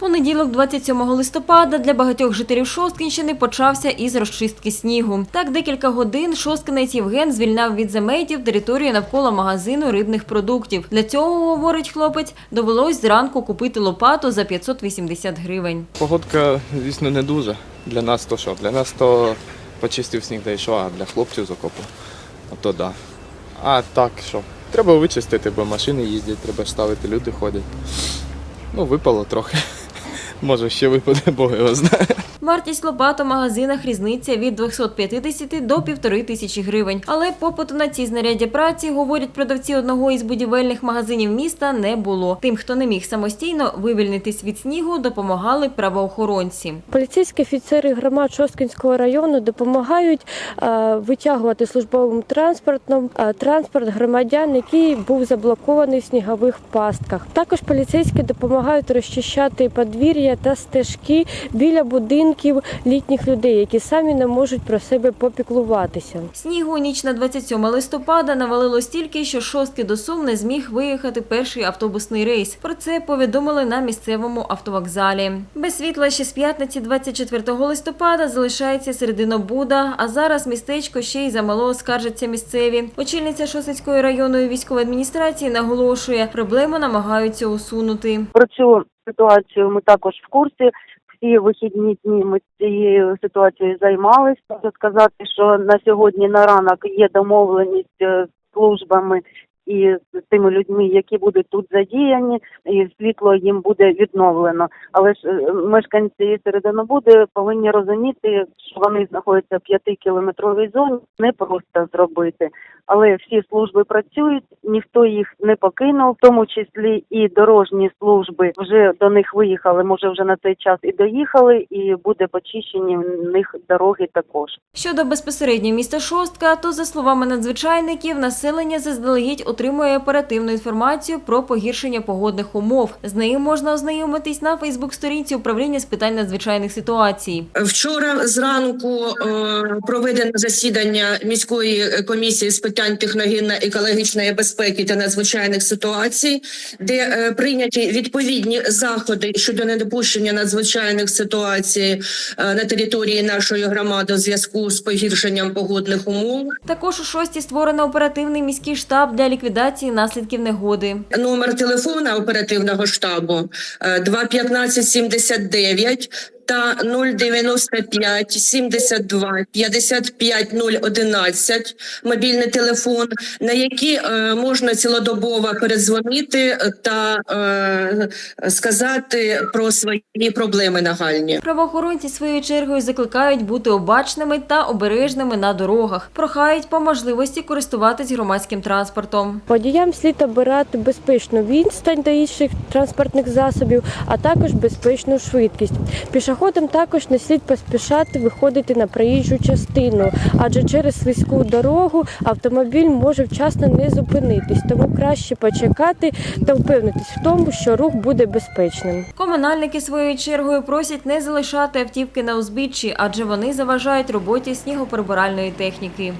Понеділок, 27 листопада, для багатьох жителів Шосткінщини почався із розчистки снігу. Так, декілька годин шосткинець Євген звільняв від заметів територію навколо магазину рибних продуктів. Для цього, говорить хлопець, довелось зранку купити лопату за 580 гривень. Погодка, звісно, не дуже. Для нас то що? Для нас то почистив сніг да й що, а для хлопців закопав. А то да. А так що? Треба вичистити, бо машини їздять, треба ставити, люди ходять. Ну, випало трохи. Може, ще випаде, Бог його знає. Вартість лопат у магазинах різниця від 250 до півтори тисячі гривень. Але попиту на ці знаряддя праці, говорять продавці одного із будівельних магазинів міста, не було. Тим, хто не міг самостійно вивільнитись від снігу, допомагали правоохоронці. Поліцейські офіцери громад Шосткінського району допомагають е, витягувати службовим транспортом е, транспорт громадян, який був заблокований в снігових пастках. Також поліцейські допомагають розчищати подвір'я та стежки біля будинків літніх людей, які самі не можуть про себе попіклуватися. Снігу у ніч на 27 листопада навалило стільки, що шостки до Сум не зміг виїхати перший автобусний рейс. Про це повідомили на місцевому автовокзалі. Без світла ще з п'ятниці 24 листопада залишається серединобуда, а зараз містечко ще й замало скаржаться місцеві. Очільниця Шосицької районної військової адміністрації наголошує, проблему намагаються усунути. Про цю ситуацію ми також в курсі. Всі вихідні дні ми цією ситуацією займалися. Можу сказати, що на сьогодні на ранок є домовленість е, з службами і з тими людьми, які будуть тут задіяні, і світло їм буде відновлено. Але ж е, мешканці Серединобуди повинні розуміти, що вони знаходяться в п'ятикілометровій зоні. Не просто зробити, але всі служби працюють, ніхто їх не покинув, в тому числі і дорожні служби вже до них виїхали. Може, вже на цей час і доїхали, і буде почищені в них дороги також. Щодо безпосередньо міста Шостка, то за словами надзвичайників, населення заздалегідь отримує оперативну інформацію про погіршення погодних умов. З нею можна ознайомитись на Фейсбук-сторінці управління з питань надзвичайних ситуацій. Вчора зранку е, проведено засідання міської комісії з питань техногенно-екологічної безпеки та надзвичайних ситуацій, де е, прийняті відповідні заходи щодо недопущення надзвичайних ситуацій е, на території нашої громади у зв'язку з погіршенням погодних умов. Також у шості створено оперативний міський штаб для ліквідації наслідків негоди. Номер телефона оперативного штабу е, 21579 та 095 72 55 011 мобільний телефон, на які е, можна цілодобово передзвонити та е, сказати про свої проблеми нагальні. Правоохоронці своєю чергою закликають бути обачними та обережними на дорогах. Прохають по можливості користуватись громадським транспортом. Водіям слід обирати безпечну відстань до інших транспортних засобів, а також безпечну швидкість. Пішоходам також не слід поспішати виходити на проїжджу частину, адже через слизьку дорогу автомобіль може вчасно не зупинитись, тому краще почекати та впевнитись в тому, що рух буде безпечним. Комунальники своєю чергою просять не залишати автівки на узбіччі, адже вони заважають роботі снігоприбиральної техніки.